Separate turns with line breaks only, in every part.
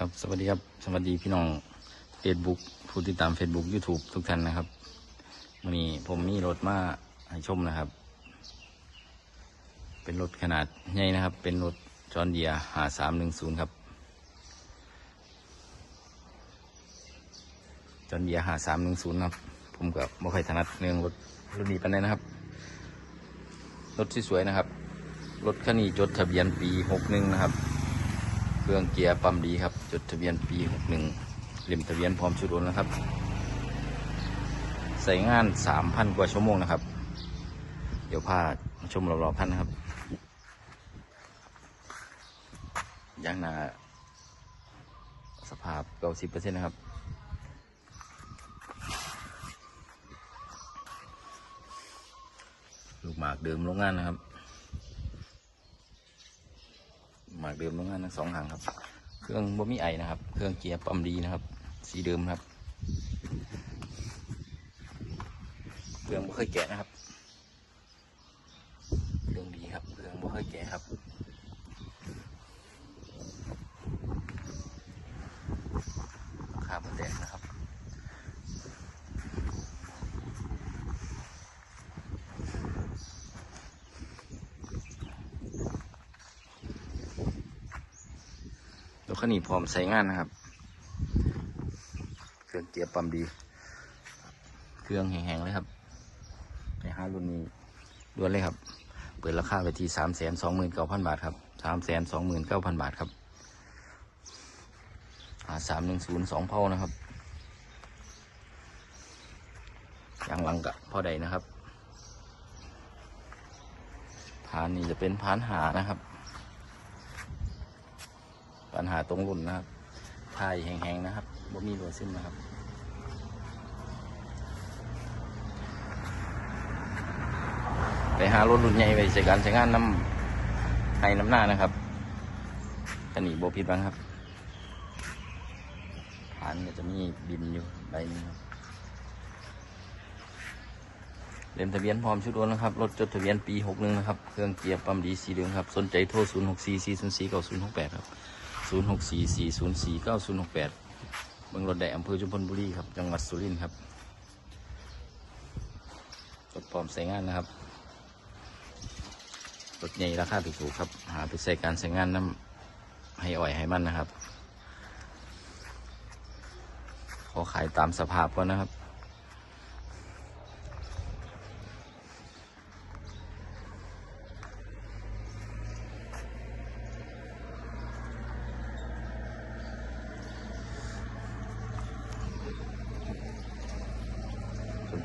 ครับสวัสดีครับ สวัสดีพี่น้อง Facebook ผู้ติดตาม Facebook YouTube ทุกท่านนะครับวันนี้ผมมีรถมาให้ชมนะครับ เป็นรถขนาดใหญ่นะครับ เป็นรถจอนเดียหาสามหนึ่งศูนย์ครับจอนเดียหาสามหนึ่งศูนย์ครับ ผมก็ไม่ค่อยถนัดเรื่องรถรุ่นนี้ปานใดนะครับ รถที่สวยนะครับ รถคันนี้จดทะเบียนปีหกหนึ่งนะครับ เครื่องเกียร์ปั๊มดีครับ จดทะเบียนปีหกหนึ่งเล่มทะเบียนพร้อมชุดโอนะครับ ใส่งานสามพันกว่าชั่วโมงนะครับ เดี๋ยวพาชมรอบๆพันนะครับยางหนาสภาพเก้าสิบเปอร์เซ็นต์นะครับ ลูกหมากเดิมโรงงานนะครับ ห มากเดิมโรงงานทั้งสองหางครับ เครื่องบ่มีไอนะครับ เครื่องเกียร์ปั๊มดีนะครับ สีเดิมครับ เครื่องบ่เคยแกะนะครับ เครื่องดีครับ เครื่องบ่เคยแกะครับขาคาบนแดงนะครับ ร ถคันนี้พร้อมใช้งานนะครับ เครื่องเกียร์ปั๊มดี เครื่องแห้งๆเลยครับในห้ารุ่นนี้ด่วนเลยครับ เปิดราคาไปที่สามแสนสองหมื่นเก้าพันบาทครับสามแสนสองหมื่นเก้าพันบาทครับหาสามหนึ่งศูนย์สองเท่านะครับยางหลังกับพ่อใดนะครับพานนี่จะเป็นพานหานะครับ ปัญหาตรงรุ่นนะครับทายแห้งๆนะครับบ่มีรัวซึมนะครับไปหารถรุ่นใหญ่ไปใช้การใช้งานน้ำให้น้ำหน้านะครับกันนี้โบผิดบ้างครับฐานก็จะมีบินอยู่ใบนึงครับเล่มทะเบียนพร้อมชุดโอนนะครับ รถจดทะเบียนปีหกหนึ่งนะครับ เครื่องเกียร์ปั๊มดีสีเหลืองครับ สนใจโทรศูนย์หกสี่สี่ศูนสี่ก้าศูนย์หกแปดครับ ศูนย์หกสี่สี่ศูนย์สี่เมืองรถแดงอำเภอจุมพลบุรีครับ จังหวัดสุรินทร์ครับรถพร้อมใช้งานนะครับรถใหญ่ราคาถูกๆครับ หาไปใส่การใช้งานน้ำให้อ่อยให้มันนะครับ ขอขายตามสภาพก่อนนะครับ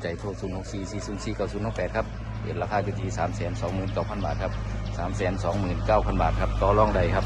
ใจโทร0 6 4 4 0 4 9 0 6 8ครับเปิดราคาอยู่ที่3 2 9 0 0 0 บาทครับ3 2 9 0 0 0 บาทครับต่อรองใดครับ